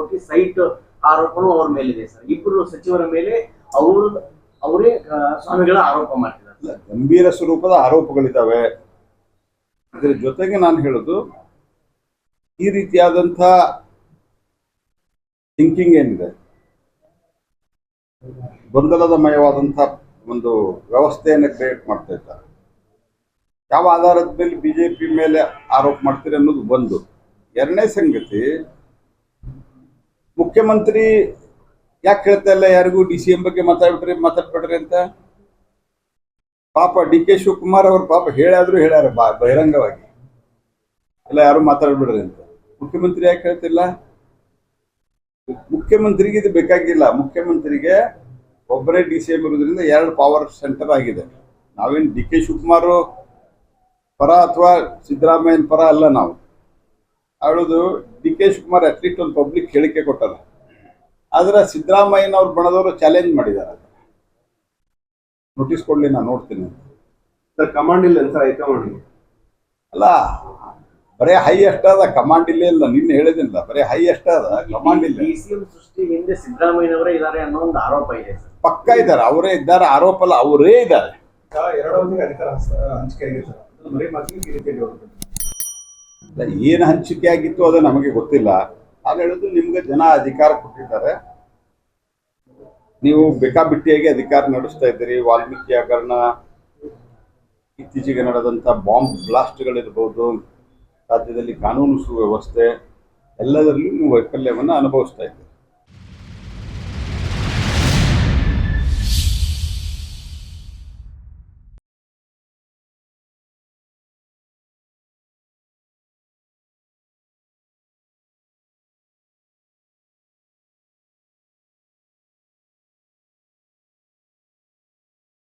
ಕೋಟಿ ಸೈಟ್ ಆರೋಪನೂ ಅವ್ರ ಮೇಲಿದೆ ಸರ್. ಇಬ್ಬರು ಸಚಿವರ ಮೇಲೆ ಅವರು, ಅವರೇ ಸ್ವಾಮಿಗಳ ಆರೋಪ ಮಾಡ್ತಿದ್ದಾರೆ ಗಂಭೀರ ಸ್ವರೂಪದ ಆರೋಪಗಳಿದ್ದಾವೆ ಅದರ ಜೊತೆಗೆ ನಾನು ಹೇಳೋದು, ಈ ರೀತಿಯಾದಂಥ ಥಿಂಕಿಂಗ್ ಏನಿದೆ? ಗೊಂದಲದಮಯವಾದಂಥ ಒಂದು ವ್ಯವಸ್ಥೆಯನ್ನು ಕ್ರಿಯೇಟ್ ಮಾಡ್ತಾ ಇದ್ದಾರೆ. ಯಾವ ಆಧಾರದ ಮೇಲೆ ಬಿಜೆಪಿ ಮೇಲೆ ಆರೋಪ ಮಾಡ್ತೀರಿ ಅನ್ನೋದು ಒಂದು. ಎರಡನೇ ಸಂಗತಿ ಮುಖ್ಯಮಂತ್ರಿ ಯಾಕೆ ಕೇಳ್ತಾ ಇಲ್ಲ? ಯಾರಿಗೂ ಡಿ ಸಿ ಎಂ ಬಗ್ಗೆ ಮಾತಾಡ್ಬಿಟ್ರಿ ಮಾತಾಡ್ಬಿಡ್ರಿ ಅಂತ? ಪಾಪ ಡಿ ಕೆ ಶಿವಕುಮಾರ್ ಅವ್ರ ಪಾಪ ಹೇಳಾದ್ರು ಹೇಳ್ಯಾರ ಬಾ, ಬಹಿರಂಗವಾಗಿ. ಎಲ್ಲ ಯಾರು ಮಾತಾಡ್ಬಿಡ್ರಿ ಅಂತ. ಮುಖ್ಯಮಂತ್ರಿ ಯಾಕೆ ಹೇಳ್ತಿಲ್ಲ ಮುಖ್ಯಮಂತ್ರಿಗೆ ಇದು ಬೇಕಾಗಿಲ್ಲ. ಮುಖ್ಯಮಂತ್ರಿಗೆ ಒಬ್ಬರೇ ಡಿ ಸಿ ಎಂ ಇರೋದ್ರಿಂದ ಎರಡು ಪವರ್ ಸೆಂಟರ್ ಆಗಿದೆ. ನಾವೇನು ಡಿ ಕೆ ಶಿವಕುಮಾರ್ ಪರ ಅಥವಾ ಸಿದ್ದರಾಮಯ್ಯನ ಪರ ಅಲ್ಲ ನಾವು. ಹೇಳೋದು D K Shivakumar at least ಒಂದು ಪಬ್ಲಿಕ್ ಹೇಳಿಕೆ ಕೊಟ್ಟಲ್ಲ ಆದ್ರೆ ಸಿದ್ದರಾಮಯ್ಯನವ್ರು ಬಣದವರು ಚಾಲೆಂಜ್ ಮಾಡಿದ್ದಾರೆ ನೋಟಿಸ್ ಕೊಡ್ಲಿ ನಾನು ನೋಡ್ತೀನಿ ಸರ್ ಕಮಾಂಡ್ ಇಲ್ಲ ಸರ್ ಹೈಕಮಾಂಡ್ ಅಲ್ಲ ಬರೇ ಹೈ ಅದ ಕಮಾಂಡ್ ಇಲ್ಲೇ ಇಲ್ಲ ನಿನ್ನೆ ಹೇಳಿದಿಲ್ಲ ಬರೇ ಹೈ ಅದ ಕಮಾಂಡ್ ಇಲ್ಲ. ಡಿಸಿಎಂ ಸೃಷ್ಟಿ ಹಿಂದೆ ಸಿದ್ದರಾಮಯ್ಯನವರೇ ಇದ್ದಾರೆ ಅನ್ನೋ ಒಂದು ಆರೋಪ ಇದೆ ಸರ್. ಪಕ್ಕ ಇದ್ದಾರೆ ಅವರೇ ಇದ್ದಾರೆ ಆರೋಪ ಅಲ್ಲ ಅವರೇ ಇದ್ದಾರೆ. ಎರಡೊಂದಿಗೆ ಅಧಿಕಾರ ಹಂಚ- ಹಂಚಿಕೆ ಆಗಿದೆ ಸರ್. ಬರೀ ಮಾತಿಗೆ ಈ ರೀತಿ ಏನು ಹಂಚಿಕೆ ಆಗಿತ್ತು ಅದು ನಮಗೆ ಗೊತ್ತಿಲ್ಲ. ಆಗ ಹೇಳೋದು ನಿಮ್ಗೆ ಜನ ಅಧಿಕಾರ ಕೊಟ್ಟಿದ್ದಾರೆ. ನೀವು ಬೇಕಾಬಿಟ್ಟಿಯಾಗಿ ಅಧಿಕಾರ ನಡೆಸ್ತಾ ಇದ್ದೀರಿ. ವಾಲ್ಮೀಕಿ ಹಗರಣ ಇತ್ತೀಚೆಗೆ ನಡೆದಂಥ ಬಾಂಬ್ ಬ್ಲಾಸ್ಟ್ಗಳಿರ್ಬೋದು, ರಾಜ್ಯದಲ್ಲಿ ಕಾನೂನು ಸುವ್ಯವಸ್ಥೆ, ಎಲ್ಲದರಲ್ಲೂ ನೀವು ವೈಫಲ್ಯವನ್ನು ಅನುಭವಿಸ್ತಾ ಇದ್ದೀರಿ.